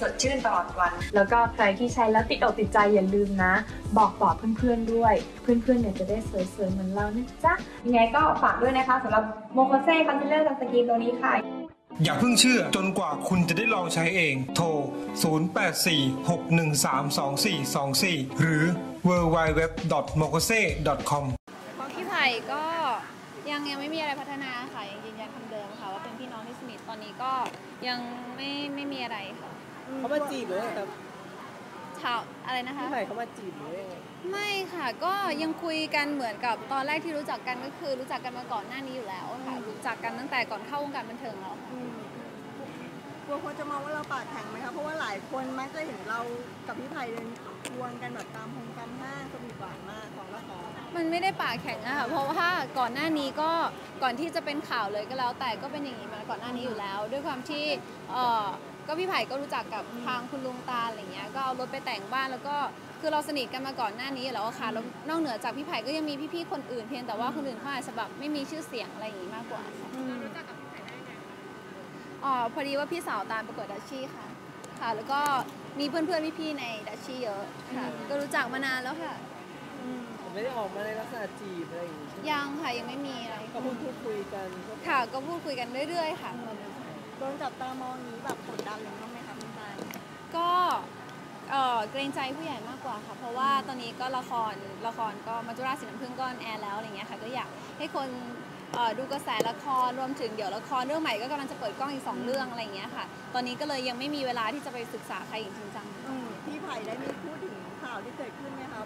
สดชื่นตลอดวัน แล้วก็ใครที่ใช้แล้วติดอกติดใจอย่าลืมนะ บอกต่อเพื่อนๆด้วย เพื่อนๆเนี่ยจะได้สวยๆเหมือนเรานะจ๊ะยังไงก็ฝากด้วยนะคะสำหรับโมโคเซ่คอนซีลเลอร์สกินตัวนี้ค่ะอย่าเพิ่งเชื่อจนกว่าคุณจะได้ลองใช้เอง โทร 0846132424 หรือ www.mokose.com พี่ไผ่ก็ยังยังไม่มีอะไรพัฒนาค่ะ ยังยืนยันคำเดิมค่ะ ว่าเป็นพี่น้องที่สนิทตอนนี้ก็ยังไม่ไม่มีอะไรค่ะเขา มาจีบเลยครับชาวอะไรนะคะ พี่ไผ่เขามาจีบเลยไม่ค่ะก็ยังคุยกันเหมือนกับตอนแรกที่รู้จักกันก็คือ รู้จักกันมาก่อนหน้านี้อยู่แล้วค่ะรู้จักกันตั้งแต่ก่อนเข้าวงการบันเทิงแล้วค่ะ กลัวคนจะมองว่าเราปากแข็งไหมคะ เพราะว่าหลายคนมักจะเห็นเรากับพี่ไผ่เดินควงกันแบบตามหงตามห้างสวีทหวานมากของละครมันไม่ได้ปากแข็งอะค่ะ เพราะว่าก่อนหน้านี้ก็ก่อนที่จะเป็นข่าวเลยก็แล้ว แต่ก็เป็นอย่างนี้มาก่อนหน้านี้อยู่แล้ว ด้วยความที่เออ ก็พี่ไผ่ก็รู้จักกับทางคุณลุงตาอะไรเงี้ยก็เอารถไปแต่งบ้านแล้วก็คือเราสนิทกันมาก่อนหน้านี้อยู่แล้วอะค่ะแล้วนอกเหนือจากพี่ไผ่ก็ยังมีพี่ๆคนอื่นเพียงแต่ว่าคนอื่นเขาอาจจะแบบไม่มีชื่อเสียงอะไรอย่างนี้มากกว่าค่ะอ๋อพอดีว่าพี่สาวตามประกวดดัชชี่ค่ะ ค่ะ แล้วก็มีเพื่อนๆพี่ๆในดัชชี่เยอะค่ะ ก็รู้จักมานานแล้วค่ะผมไม่ได้ออกมาในลักษณะจีบอะไรอย่างงี้ใช่ไหมยังค่ะยังไม่มีอะไรก็พูดพูดคุยกันก็ค่ะ ก็พูดคุยกันเรื่อย ๆ ค่ะ โดนจับตามองนี้แบบกดดันเลยบ้างไหมคะพี่ไผ่ก็เอ่อเกรงใจผู้ใหญ่มากกว่าค่ะเพราะว่าตอนนี้ก็ละครละครก็มัจจุราชสีน้ำผึ้งก็ออนแอร์แล้วอะไรเงี้ยค่ะก็อยากให้คนเอ่อดูกระแสละครรวมถึงเดี๋ยวละครเรื่องใหม่ก็กำลังจะเปิดกล้องอีกสองเรื่องอะไรเงี้ยค่ะ ตอนนี้ก็เลยยังไม่มีเวลาที่จะไปศึกษาใครอย่างจริงจัง อืมพี่ไผ่ได้มีพูดถึงข่าวที่เกิดขึ้นไหมคะ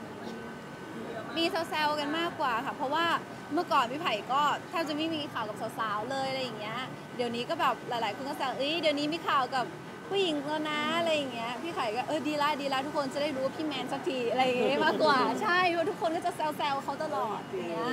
มีแซวๆกันมากกว่าค่ะ เพราะว่าเมื่อก่อนพี่ไผ่ก็แทบจะไม่มีข่าวกับสาวๆเลยอะไรอย่างเงี้ย เดี๋ยวนี้ก็แบบหลายๆคนก็แซวเอ้ยเดี๋ยวนี้มีข่าวกับผู้หญิงแล้วนะอะไรอย่างเงี้ยพี่ไข่ก็เออดีละดีละทุกคนจะได้รู้ว่าพี่แมนสักทีอะไรอย่างเงี้ยมากกว่าใช่เพราะทุกคนก็จะแซวๆเขาตลอดอย่างเงี้ย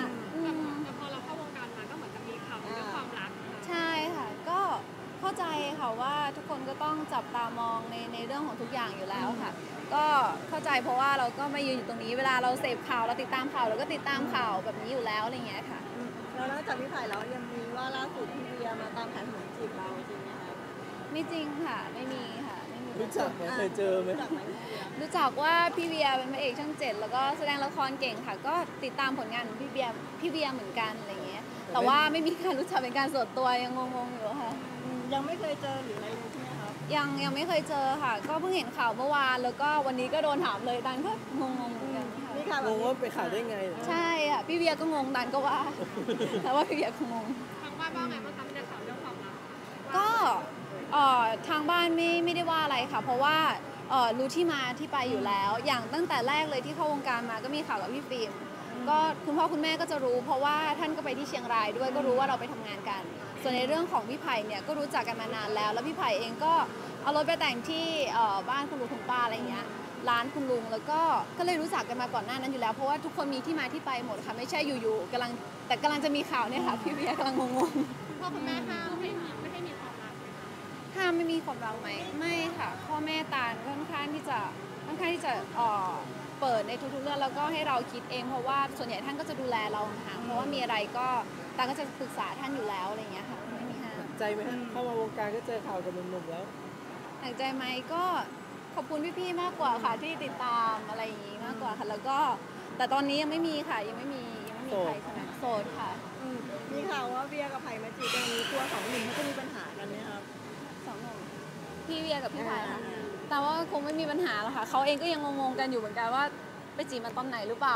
ค่ะว่าทุกคนก็ต้องจับตามองในในเรื่องของทุกอย่างอยู่แล้วค่ะ ก็เข้าใจเพราะว่าเราก็มายืนอยู่ตรงนี้เวลาเราเสพข่าวเราติดตามข่าวเราก็ติดตามข่าวแบบนี้อยู่แล้วอะไรอย่างเงี้ยค่ะอืมแล้วนอกจากพี่ไผ่แล้วยังมีว่าล่าสุดพี่เวียมาตามแผนหัวจีบเราจริงไหมคะไม่จริงค่ะไม่มีค่ะไม่มีรู้จักไหมเคยเจอไหมรู้จักไหมพี่เวียรู้จักว่าพี่เวียเป็นพระเอกช่องเจ็ดแล้วก็แสดงละครเก่งค่ะ ก็ติดตามผลงานของพี่เวียพี่เวียเหมือนกันอะไรเงี้ยแต่ว่าไม่มีการรู้จักเป็นการส่วนตัวยังงงๆอยู่ค่ะอืม ยังไม่เคยเจอหรืออะไรเลยใช่ไหมคะยังยังไม่เคยเจอค่ะ ก็เพิ่งเห็นข่าวเมื่อวานแล้วก็วันนี้ก็โดนถามเลยดันก็งงๆเหมือนกันค่ะมีข่าวแบงบงนี้ว่าไปข่าวได้ไงใช่ค่ะพี่เวียก็งงดันก็ว่า แต่ว่าพี่เวียก็งง ทางบ้านว่าไงบ้างคะในข่าวเรื่องความรักก็เอ่อทางบ้านไม่ไม่ได้ว่าอะไรค่ะ เพราะว่าเอ่อรู้ที่มาที่ไปอยู่แล้ว อย่างตั้งแต่แรกเลยที่เข้าวงการมาก็มีข่าวกับพี่ฟิล์มก็คุณพ่อคุณแม่ก็จะรู้ เพราะว่าท่านก็ไปที่เชียงรายด้วยก็รู้ว่าเราไปทำงานกัน ส่วนในเรื่องของพี่ไผ่เนี่ยก็รู้จักกันมานานแล้ว แล้วพี่ไผ่เองก็เอารถไปแต่งที่เอ่อบ้านคุณลุงคุณป้าอะไรอย่างเงี้ยร้านคุณลุงแล้วก็ก็เลยรู้จักกันมาก่อนหน้านั้นอยู่แล้ว เพราะว่าทุกคนมีที่มาที่ไปหมดค่ะไม่ใช่อยู่ๆกำลังแต่กำลังจะมีข่าวเนี่ยค่ะพี่เวียกำลังงงๆคุณพ่อคุณแม่ห้ามไม่มีไม่ให้มีความรักห้ามไม่มีความรักไหมไม่ค่ะพ่อแม่ตาลค่อนข้างที่จะค่อนข้างที่จะเอ่อ เปิดในทุกๆเรื่องแล้วก็ให้เราคิดเอง เพราะว่าส่วนใหญ่ท่านก็จะดูแลเราห่างๆเพราะว่ามีอะไรก็ตาลก็จะปรึกษาท่านอยู่แล้วอะไรอย่างเงี้ยค่ะไม่มีห้ามใจไหมฮะเข้ามาวงการก็เจอข่าวกับหนุ่มๆแล้วหนักใจไหมก็ขอบคุณพี่ๆมากกว่าค่ะที่ติดตามอะไรอย่างงี้มากกว่าค่ะแล้วก็ แต่ตอนนี้ยังไม่มีค่ะยังไม่มียังไม่มีใครสมัครโสดค่ะอืมมีข่าวว่าเวียกับไผ่มาจีบกันอย่างนี้ตัวสองหนุ่มเขาจะมีปัญหากันไหมครับสองหนุ่มพี่เวียกับพี่ไผ่ค่ะอ่า แต่ว่าคงไม่มีปัญหาหรอกค่ะเขาเองก็ยังงงๆกันอยู่เหมือนกันว่าไปจีบมาตอนไหนหรือเปล่า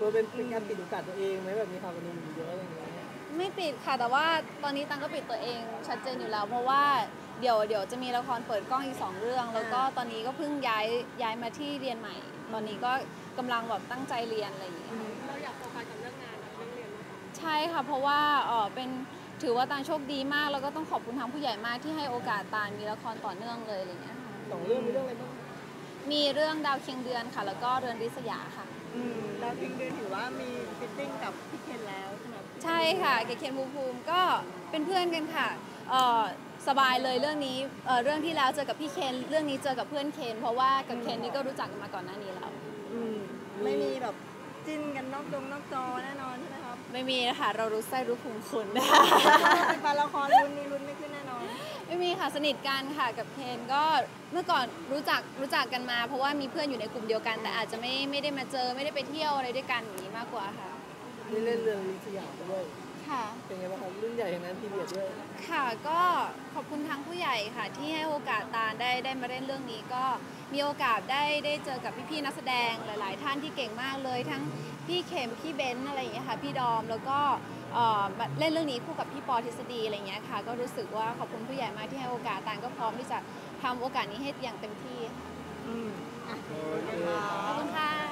ตัวเป็นเป็นการปิดโอกาสตัวเองไหมแบบมีข่าวกับหนุ่มเยอะอะไรอย่างเงี้ยไม่ปิดค่ะแต่ว่าตอนนี้ตังก็ปิดตัวเองชัดเจนอยู่แล้ว เพราะว่าเดี๋ยวเดี๋ยวจะมีละครเปิดกล้องอีกสองเรื่อง แล้วก็ตอนนี้ก็เพิ่งย้ายย้ายมาที่เรียนใหม่ ตอนนี้ก็กำลังแบบตั้งใจเรียนอะไรอย่างเงี้ยเราอยากโฟกัสกับเรื่องงานกับเรื่องเรียนมากกว่าใช่ค่ะ เพราะว่าเออเป็นถือว่าตานโชคดีมาก แล้วก็ต้องขอบคุณทางผู้ใหญ่มากที่ให้โอกาสตานมีละครต่อเนื่องเลยอะไรอย่างเงี้ยค่ะแสองเรื่องมีเรื่องอะไรบ้างมีเรื่องดาวเคียงเดือนค่ะ แล้วก็เรือนริษยาค่ะ อืมดาวพิงเดือนถือว่ามีฟิตติ้งกับพี่เคนแล้วใช่ไหมใช่ค่ะเกดเคนภูมิภูมิก็เป็นเพื่อนกันค่ะเอ่อสบายเลยเรื่องนี้เอ่อเรื่องที่แล้วเจอกับพี่เคนเรื่องนี้เจอกับเพื่อนเคนเพราะว่ากับเคนนี่ก็รู้จักกันมาก่อนหน้านี้แล้ว อืมไม่มีแบบจิ้นกันนอกจงนอกจอแน่นอนใช่ไหมครับไม่มีนะคะเรารู้ไส้รู้ภูมิคุณเป็นแฟนละครรุ่นนี้รุ่นไม่ขึ้นแน่นอน ไม่มีค่ะสนิทกันค่ะกับเคนก็เมื่อก่อนรู้จักรู้จักกันมา เพราะว่ามีเพื่อนอยู่ในกลุ่มเดียวกัน แต่อาจจะไม่ไม่ได้มาเจอไม่ได้ไปเที่ยวอะไรด้วยกันอย่างนี้มากกว่าค่ะนี่เล่นเรื่องลิสยามด้วยค่ะเป็นไงบ้างครับรุ่นใหญ่อย่างนั้นพีเรียดด้วยค่ะก็ขอบคุณทั้งผู้ใหญ่ค่ะ ที่ให้โอกาสตาลได้ได้มาเล่นเรื่องนี้ก็มีโอกาสได้ได้เจอกับพี่ๆนักแสดงหลาย ๆ ท่านที่เก่งมากเลย ทั้งพี่เข็มพี่เบนซ์อะไรอย่างเงี้ยค่ะพี่ดอมแล้วก็ เอ่อมาเล่นเรื่องนี้คู่กับพี่ปอทฤษฎีอะไรอย่างเงี้ยค่ะ ก็รู้สึกว่าขอบคุณผู้ใหญ่มากที่ให้โอกาสตาลก็พร้อมที่จะทำโอกาสนี้ให้อย่างเต็มที่ค่ะอืมอะขอบคุณค่ะ